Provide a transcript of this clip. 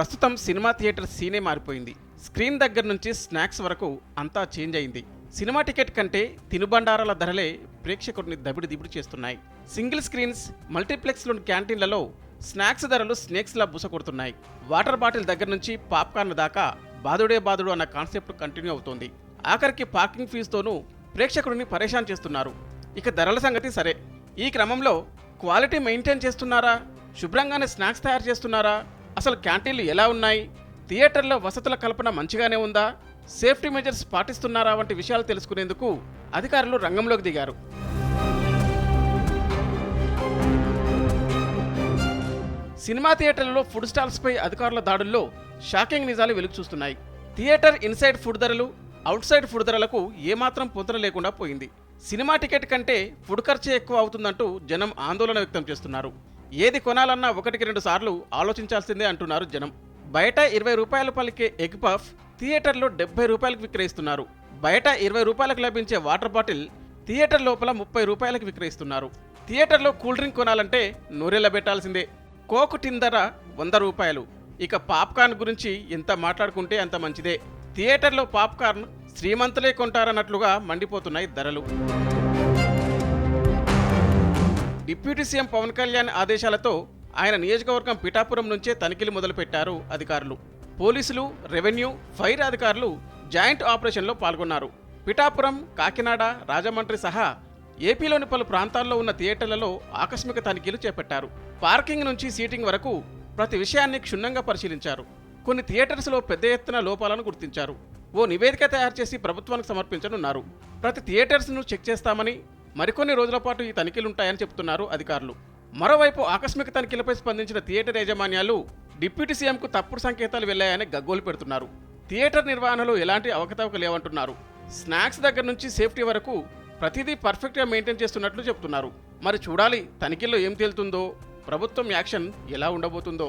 ప్రస్తుతం cinema theatre సీనే మారిపోయింది. Screen దగ్గర నుంచి స్నాక్స్ వరకు అంతా చేంజ్ అయింది. సినిమా టికెట్ కంటే తినుబండారాల ధరలే ప్రేక్షకుడిని దబిడి దిబిడి చేస్తున్నాయి. సింగిల్ స్క్రీన్స్ మల్టీప్లెక్స్లోని క్యాంటీన్లలో స్నాక్స్ ధరలు స్నేక్స్లా బుసకొడుతున్నాయి వాటర్ బాటిల్ దగ్గర నుంచి పాప్కార్న్ దాకా బాదుడే బాదుడు అన్న కాన్సెప్ట్ కంటిన్యూ అవుతోంది. ఆఖరికి పార్కింగ్ ఫీజుతోనూ ప్రేక్షకుడిని పరేషాన్ చేస్తున్నారు. ఇక ధరల సంగతి సరే. ఈ క్రమంలో క్వాలిటీ మెయింటైన్ చేస్తున్నారా? శుభ్రంగానే స్నాక్స్ తయారు చేస్తున్నారా? అసలు క్యాంటీన్లు ఎలా ఉన్నాయి? థియేటర్లో వసతుల కల్పన మంచిగానే ఉందా? సేఫ్టీ మెజర్స్ పాటిస్తున్నారా? వంటి విషయాలు తెలుసుకునేందుకు అధికారులు రంగంలోకి దిగారు. సినిమా థియేటర్లలో ఫుడ్ స్టాల్స్పై అధికారుల దాడుల్లో షాకింగ్ నిజాలు వెలుగు చూస్తున్నాయి. థియేటర్ ఇన్సైడ్ ఫుడ్ ధరలు అవుట్ సైడ్ ఫుడ్ ధరలకు ఏమాత్రం పొంతన లేకుండా పోయింది. సినిమా టికెట్ కంటే ఫుడ్ ఖర్చే ఎక్కువ అవుతుందంటూ జనం ఆందోళన వ్యక్తం చేస్తున్నారు. ఏది కొనాలన్నా ఒకటికి రెండు సార్లు ఆలోచించాల్సిందే అంటున్నారు జనం. బయట ఇరవై రూపాయలు పలికే ఎగ్ పఫ్ థియేటర్లో డెబ్బై రూపాయలకు విక్రయిస్తున్నారు. బయట ఇరవై రూపాయలకు లభించే వాటర్ బాటిల్ థియేటర్ లోపల ముప్పై రూపాయలకు విక్రయిస్తున్నారు. థియేటర్లో కూల్ డ్రింక్ కొనాలంటే నూరెళ్ళ పెట్టాల్సిందే కోక్ టిన్ ధర వంద రూపాయలు. ఇక పాప్కార్న్ గురించి ఎంత మాట్లాడుకుంటే అంత మంచిదే. థియేటర్లో పాప్కార్న్ శ్రీమంతులే కొంటారన్నట్లుగా మండిపోతున్నాయి ధరలు. డిప్యూటీ సీఎం పవన్ కళ్యాణ్ ఆదేశాలతో ఆయన నియోజకవర్గం పిఠాపురం నుంచే తనిఖీలు మొదలుపెట్టారు అధికారులు. పోలీసులు రెవెన్యూ ఫైర్ అధికారులు జాయింట్ ఆపరేషన్లో పాల్గొన్నారు. పిఠాపురం కాకినాడ రాజమండ్రి సహా ఏపీలోని పలు ప్రాంతాల్లో ఉన్న థియేటర్లలో ఆకస్మిక తనిఖీలు చేపట్టారు. పార్కింగ్ నుంచి సీటింగ్ వరకు ప్రతి విషయాన్ని క్షుణ్ణంగా పరిశీలించారు. కొన్ని థియేటర్స్లో పెద్ద ఎత్తున లోపాలను గుర్తించారు. ఓ నివేదిక తయారు చేసి ప్రభుత్వానికి సమర్పించనున్నారు. ప్రతి థియేటర్స్ను చెక్ చేస్తామని మరికొన్ని రోజుల పాటు ఈ తనిఖీలుంటాయని చెప్తున్నారు అధికారులు. మరోవైపు ఆకస్మిక తనిఖీలపై స్పందించిన థియేటర్ యాజమాన్యాలు డిప్యూటీ సీఎంకు తప్పుడు సంకేతాలు వెళ్ళాయని గగ్గోలు పెడుతున్నారు. థియేటర్ నిర్వహణలో ఎలాంటి అవకతవక లేవంటున్నారు. స్నాక్స్ దగ్గర నుంచి సేఫ్టీ వరకు ప్రతిదీ పర్ఫెక్ట్గా మెయింటైన్ చేస్తున్నట్లు చెప్తున్నారు. మరి చూడాలి తనిఖీల్లో ఏం తేలుతుందో ప్రభుత్వం యాక్షన్ ఎలా ఉండబోతుందో.